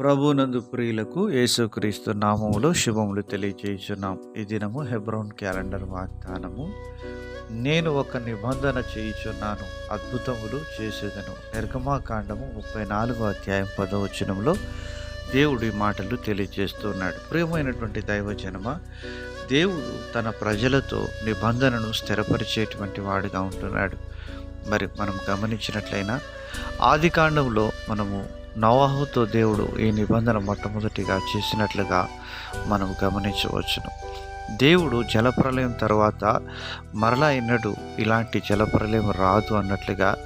ప్రభునందు ప్రియులకు యేసుక్రీస్తు నామములో శుభములు తెలియజేయుచున్నాం ఈ దినము హెబ్రోన్ క్యాలెండర్ వాగ్దానము. నేను ఒక నిబంధన చేయుచున్నాను. అద్భుతములు చేసేదను. నిర్గమాకాండము ముప్పై నాలుగో అధ్యాయం పదవచనంలో దేవుడి మాటలు తెలియజేస్తున్నాడు. ప్రియమైనటువంటి దైవజనమ దేవుడు తన ప్రజలతో నిబంధనను స్థిరపరిచేటువంటి వాడుగా ఉంటున్నాడు. మరి మనం గమనించినట్లయినా ఆది కాండంలో మనము నవాహుతో దేవుడు ఈ నిబంధన మొట్టమొదటిగా చేసినట్లుగా మనం గమనించవచ్చును. దేవుడు జలప్రలయం తర్వాత మరలా ఎన్నడూ ఇలాంటి జలప్రలయం రాదు అన్నట్లుగా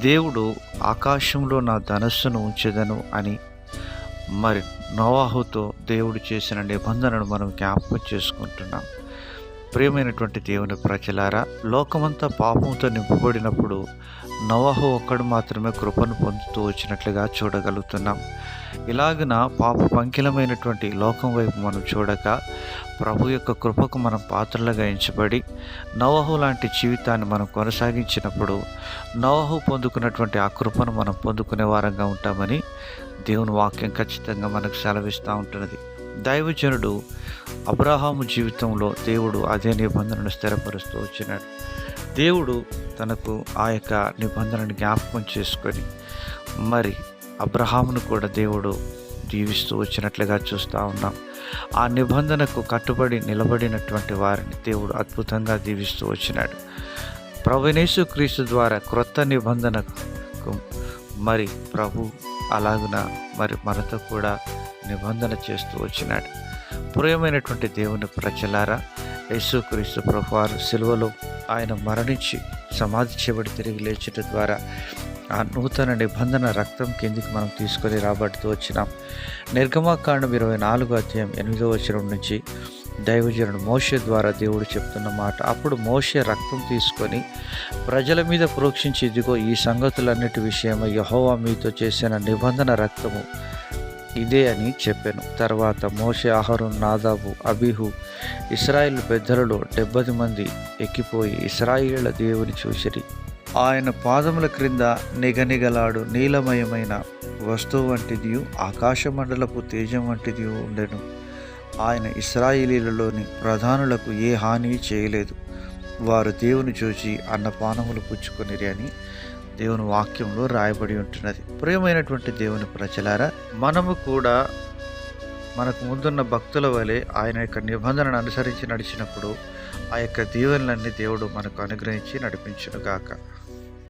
దేవుడు ఆకాశంలో నా ధనస్సును ఉంచెదను అని మరి నవాహుతో దేవుడు చేసిన నిబంధనను మనం జ్ఞాపకం చేసుకుంటున్నాం. ప్రియమైనటువంటి దేవుని ప్రజలారా లోకమంతా పాపంతో నింపబడినప్పుడు నవహు ఒక్కడు మాత్రమే కృపను పొందుతూ వచ్చినట్లుగా చూడగలుగుతున్నాం. ఇలాగున పాప పంకిలమైనటువంటి లోకం వైపు మనం చూడక ప్రభు యొక్క కృపకు మనం పాత్రలుగా ఎంచబడి నవహు లాంటి జీవితాన్ని మనం కొనసాగించినప్పుడు నవహు పొందుకున్నటువంటి ఆ కృపను మనం పొందుకునే వారంగా ఉంటామని దేవుని వాక్యం ఖచ్చితంగా మనకు సెలవిస్తూ ఉంటున్నది. దైవజనుడు అబ్రహాము జీవితంలో దేవుడు అదే నిబంధనను స్థిరపరుస్తూ వచ్చినాడు. దేవుడు తనకు ఆ యొక్క నిబంధనను జ్ఞాపకం చేసుకొని మరి అబ్రహామును కూడా దేవుడు దీవిస్తూ వచ్చినట్లుగా చూస్తూ ఉన్నాం. ఆ నిబంధనకు కట్టుబడి నిలబడినటువంటి వారిని దేవుడు అద్భుతంగా దీవిస్తూ వచ్చినాడు. ప్రవణేశు క్రీస్తు ద్వారా క్రొత్త నిబంధనకు మరి ప్రభు అలాగున మరి మనతో కూడా నిబంధన చేస్తూ వచ్చినాడు. ప్రియమైనటువంటి దేవుని ప్రజలారా యేసుక్రీస్తు ప్రభువారు సిలువలో ఆయన మరణించి సమాధి చేయబడి తిరిగి లేచట ద్వారా ఆ నూతన నిబంధన రక్తం కిందికి మనం తీసుకొని రాబడుతూ వచ్చినాం. నిర్గమాకాండం ఇరవై నాలుగు అధ్యాయం ఎనిమిదో వచనం నుంచి దైవజనుడు మోషే ద్వారా దేవుడు చెప్తున్న మాట అప్పుడు మోషే రక్తం తీసుకొని ప్రజల మీద ప్రోక్షించి ఇదిగో ఈ సంగతులన్నిటి విషయమై యహోవా మీతో చేసిన నిబంధన రక్తము ఇదే అని చెప్పాను. తర్వాత మోషే ఆహరం నాదాబు అబిహు ఇస్రాయిల్ పెద్దలలో డెబ్బది మంది ఎక్కిపోయి ఇస్రాయిల దేవుని చూసిరి. ఆయన పాదముల క్రింద నిగనిగలాడు నీలమయమైన వస్తువు వంటిది ఆకాశమండలపు తేజం వంటిది ఉండెను. ఆయన ఇస్రాయిలీలలోని ప్రధానులకు ఏ హాని చేయలేదు. వారు దేవుని చూసి అన్నపానములు పుచ్చుకొనిరి అని దేవుని వాక్యంలో రాయబడి ఉంటున్నది. ప్రియమైనటువంటి దేవుని ప్రజలారా మనము కూడా మనకు ముందున్న భక్తుల వలె ఆయన యొక్క నిబంధనను అనుసరించి నడిచినప్పుడు ఆ యొక్క దీవెనలన్నీ దేవుడు మనకు అనుగ్రహించి నడిపించునుగాక. గాక